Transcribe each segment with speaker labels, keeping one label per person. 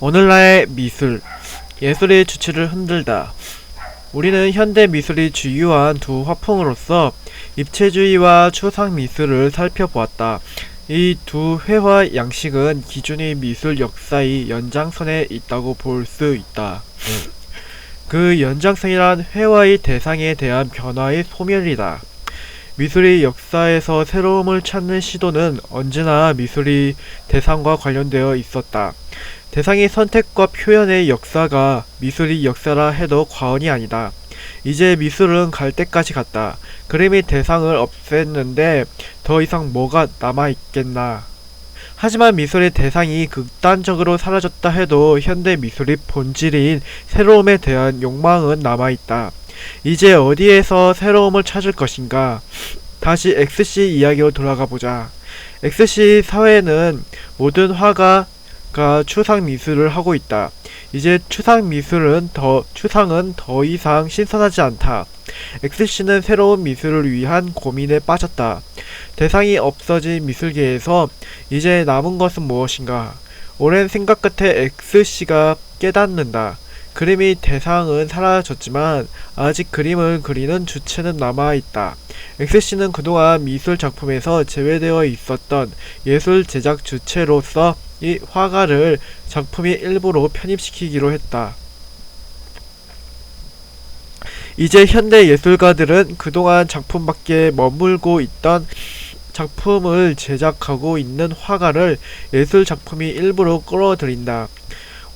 Speaker 1: 오늘날의 미술, 예술의 주체를 흔들다. 우리는 현대 미술이 주요한 두 화풍으로서 입체주의와 추상 미술을 살펴보았다. 이 두 회화 양식은 기존의 미술 역사의 연장선에 있다고 볼 수 있다. 그 연장선이란 회화의 대상에 대한 변화의 소멸이다. 미술의 역사에서 새로움을 찾는 시도는 언제나 미술의 대상과 관련되어 있었다. 대상의 선택과 표현의 역사가 미술의 역사라 해도 과언이 아니다. 이제 미술은 갈 때까지 갔다. 그림의 대상을 없앴는데 더 이상 뭐가 남아있겠나. 하지만 미술의 대상이 극단적으로 사라졌다 해도 현대 미술의 본질인 새로움에 대한 욕망은 남아있다. 이제 어디에서 새로움을 찾을 것인가? 다시 XC 이야기로 돌아가 보자. XC 사회는 모든 화가가 추상 미술을 하고 있다. 이제 추상 미술은 더 추상은 더 이상 신선하지 않다. XC는 새로운 미술을 위한 고민에 빠졌다. 대상이 없어진 미술계에서 이제 남은 것은 무엇인가? 오랜 생각 끝에 XC가 깨닫는다. 그림의 대상은 사라졌지만 아직 그림을 그리는 주체는 남아있다. XC는 그동안 미술 작품에서 제외되어 있었던 예술 제작 주체로서 이 화가를 작품의 일부로 편입시키기로 했다. 이제 현대 예술가들은 그동안 작품 밖에 머물고 있던 작품을 제작하고 있는 화가를 예술 작품의 일부로 끌어들인다.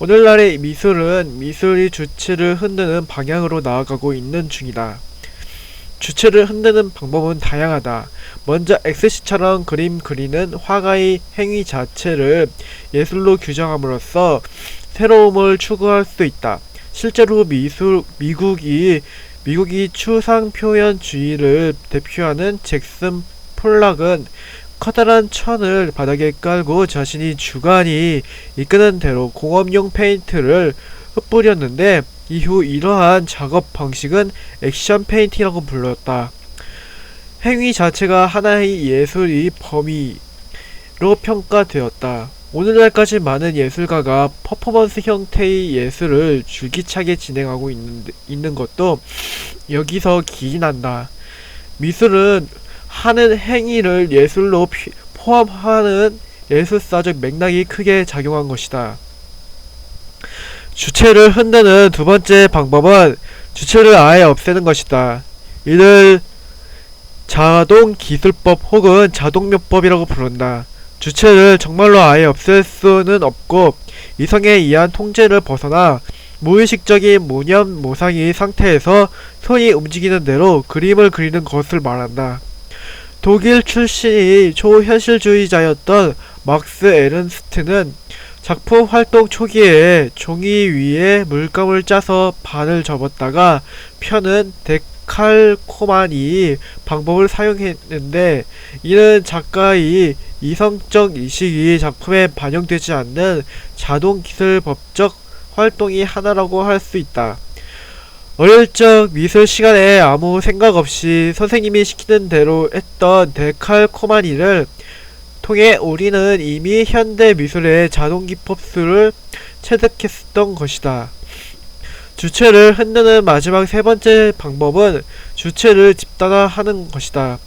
Speaker 1: 오늘날의 미술은 미술의 주체를 흔드는 방향으로 나아가고 있는 중이다. 주체를 흔드는 방법은 다양하다. 먼저 XC처럼 그림 그리는 화가의 행위 자체를 예술로 규정함으로써 새로움을 추구할 수 있다. 실제로 미술 미국이 미국이 추상 표현주의를 대표하는 잭슨 폴락은 커다란 천을 바닥에 깔고 자신이 주관이 이끄는 대로 공업용 페인트를 흩뿌렸는데 이후 이러한 작업 방식은 액션 페인팅이라고 불렀다. 행위 자체가 하나의 예술의 범위로 평가되었다. 오늘날까지 많은 예술가가 퍼포먼스 형태의 예술을 줄기차게 진행하고 있는, 있는 것도 여기서 기인한다. 미술은 하는 행위를 예술로 피- 포함하는 예술사적 맥락이 크게 작용한 것이다. 주체를 흔드는 두 번째 방법은 주체를 아예 없애는 것이다. 이를 자동 기술법 혹은 자동묘법이라고 부른다. 주체를 정말로 아예 없앨 수는 없고 이성에 의한 통제를 벗어나 무의식적인 무념 모상의 상태에서 손이 움직이는 대로 그림을 그리는 것을 말한다. 독일 출신의 초현실주의자였던 막스 에른스트는 작품 활동 초기에 종이 위에 물감을 짜서 반을 접었다가 펴는 데칼코마니 방법을 사용했는데 이는 작가의 이성적 의식이 작품에 반영되지 않는 자동 기술 법적 활동이 하나라고 할 수 있다. 어릴 적 미술 시간에 아무 생각 없이 선생님이 시키는 대로 했던 데칼코마니를 통해 우리는 이미 현대 미술의 자동 기법수를 체득했던 것이다. 주체를 흔드는 마지막 세 번째 방법은 주체를 집단화하는 것이다.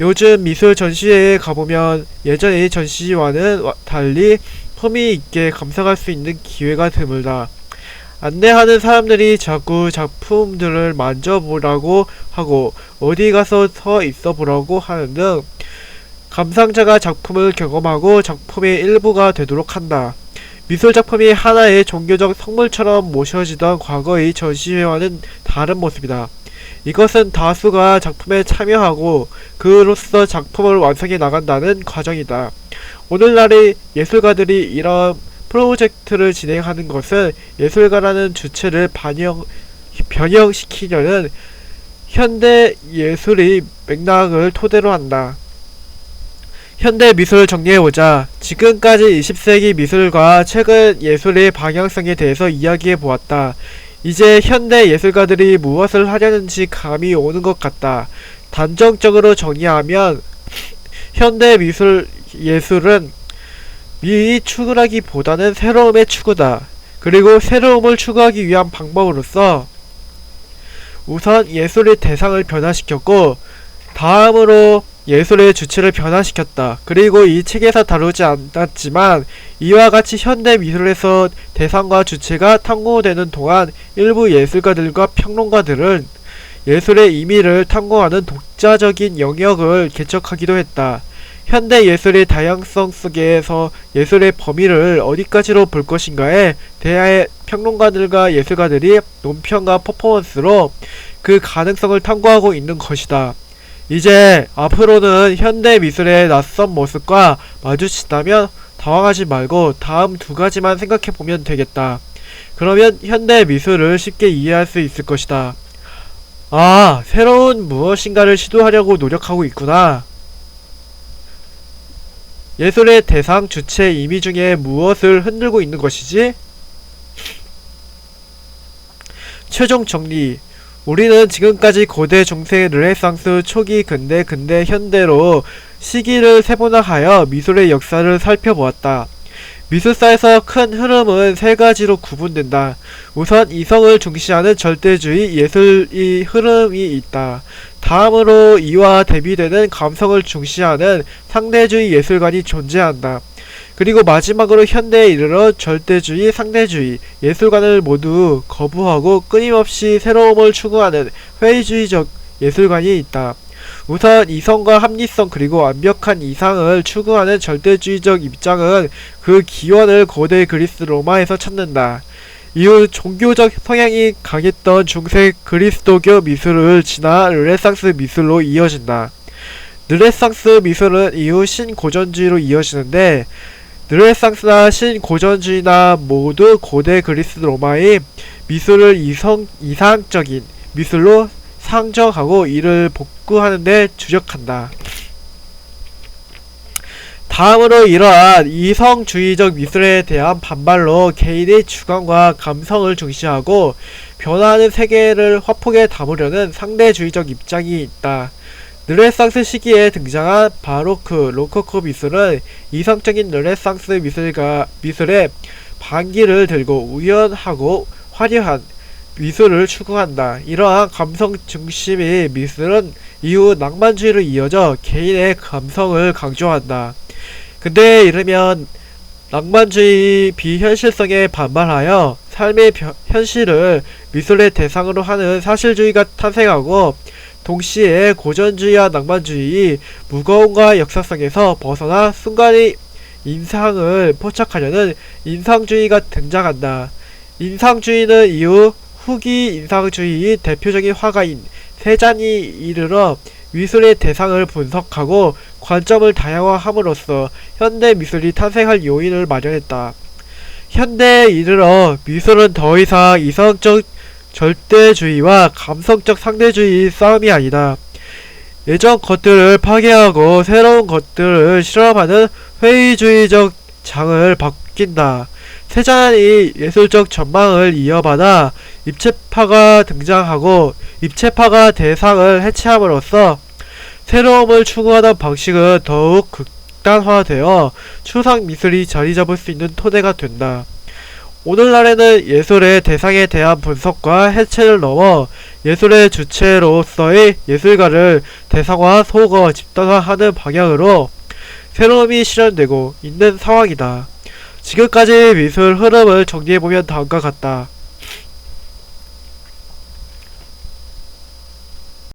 Speaker 1: 요즘 미술 전시회에 가보면 예전의 전시와는 와- 달리 품위 있게 감상할 수 있는 기회가 드물다. 안내하는 사람들이 자꾸 작품들을 만져보라고 하고 어디 가서 서 있어 보라고 하는 등 감상자가 작품을 경험하고 작품의 일부가 되도록 한다. 미술 작품이 하나의 종교적 성물처럼 모셔지던 과거의 전시회와는 다른 모습이다. 이것은 다수가 작품에 참여하고 그로써 작품을 완성해 나간다는 과정이다. 오늘날의 예술가들이 이런 프로젝트를 진행하는 것은 예술가라는 주체를 반영, 변형시키려는 현대 예술의 맥락을 토대로 한다. 현대 미술을 정리해보자. 지금까지 20세기 미술과 최근 예술의 방향성에 대해서 이야기해 보았다. 이제 현대 예술가들이 무엇을 하려는지 감이 오는 것 같다. 단정적으로 정리하면 현대 미술 예술은 미리 추구하기보다는 새로움의 추구다. 그리고 새로움을 추구하기 위한 방법으로서 우선 예술의 대상을 변화시켰고 다음으로 예술의 주체를 변화시켰다. 그리고 이 책에서 다루지 않았지만 이와 같이 현대 미술에서 대상과 주체가 탐구되는 동안 일부 예술가들과 평론가들은 예술의 의미를 탐구하는 독자적인 영역을 개척하기도 했다. 현대 예술의 다양성 속에서 예술의 범위를 어디까지로 볼 것인가에 대하여 평론가들과 예술가들이 논평과 퍼포먼스로 그 가능성을 탐구하고 있는 것이다. 이제 앞으로는 현대 미술의 낯선 모습과 마주친다면 당황하지 말고 다음 두 가지만 생각해 보면 되겠다. 그러면 현대 미술을 쉽게 이해할 수 있을 것이다. 아, 새로운 무엇인가를 시도하려고 노력하고 있구나. 예술의 대상 주체 이미 중에 무엇을 흔들고 있는 것이지? 최종 정리. 우리는 지금까지 고대 중세 르네상스 초기 근대 근대 현대로 시기를 세분화하여 미술의 역사를 살펴보았다. 미술사에서 큰 흐름은 세 가지로 구분된다. 우선 이성을 중시하는 절대주의 예술의 흐름이 있다. 다음으로 이와 대비되는 감성을 중시하는 상대주의 예술관이 존재한다. 그리고 마지막으로 현대에 이르러 절대주의, 상대주의 예술관을 모두 거부하고 끊임없이 새로움을 추구하는 회의주의적 예술관이 있다. 우선 이성과 합리성 그리고 완벽한 이상을 추구하는 절대주의적 입장은 그 기원을 고대 그리스 로마에서 찾는다. 이후 종교적 성향이 강했던 중세 그리스도교 미술을 지나 르네상스 미술로 이어진다. 르네상스 미술은 이후 신고전주의로 이어지는데 르네상스나 신고전주의나 모두 고대 그리스 로마의 미술을 이성, 이상적인 미술로 상정하고 이를 복구하는데 주력한다. 다음으로 이러한 이성주의적 미술에 대한 반발로 개인의 주관과 감성을 중시하고 변화하는 세계를 화폭에 담으려는 상대주의적 입장이 있다. 르네상스 시기에 등장한 바로크, 로코코 미술은 이성적인 르네상스 미술가, 미술의 반기를 들고 우연하고 화려한 미술을 추구한다. 이러한 감성 중심의 미술은 이후 낭만주의로 이어져 개인의 감성을 강조한다. 근데 이르면 낭만주의 비현실성에 반발하여 삶의 벼- 현실을 미술의 대상으로 하는 사실주의가 탄생하고 동시에 고전주의와 낭만주의 무거움과 역사성에서 벗어나 순간의 인상을 포착하려는 인상주의가 등장한다. 인상주의는 이후 후기 인상주의의 대표적인 화가인 세잔이 이르러 미술의 대상을 분석하고 관점을 다양화함으로써 현대 미술이 탄생할 요인을 마련했다. 현대에 이르러 미술은 더 이상 이성적 절대주의와 감성적 상대주의 싸움이 아니다. 예전 것들을 파괴하고 새로운 것들을 실험하는 회의주의적 장을 바뀐다. 세잔이 예술적 전망을 이어받아 입체파가 등장하고 입체파가 대상을 해체함으로써 새로움을 추구하던 방식은 더욱 극단화되어 추상 미술이 자리 잡을 수 있는 토대가 된다. 오늘날에는 예술의 대상에 대한 분석과 해체를 넘어 예술의 주체로서의 예술가를 대상화, 소거, 집단화하는 방향으로 새로움이 실현되고 있는 상황이다. 지금까지 미술 흐름을 정리해보면 다음과 같다.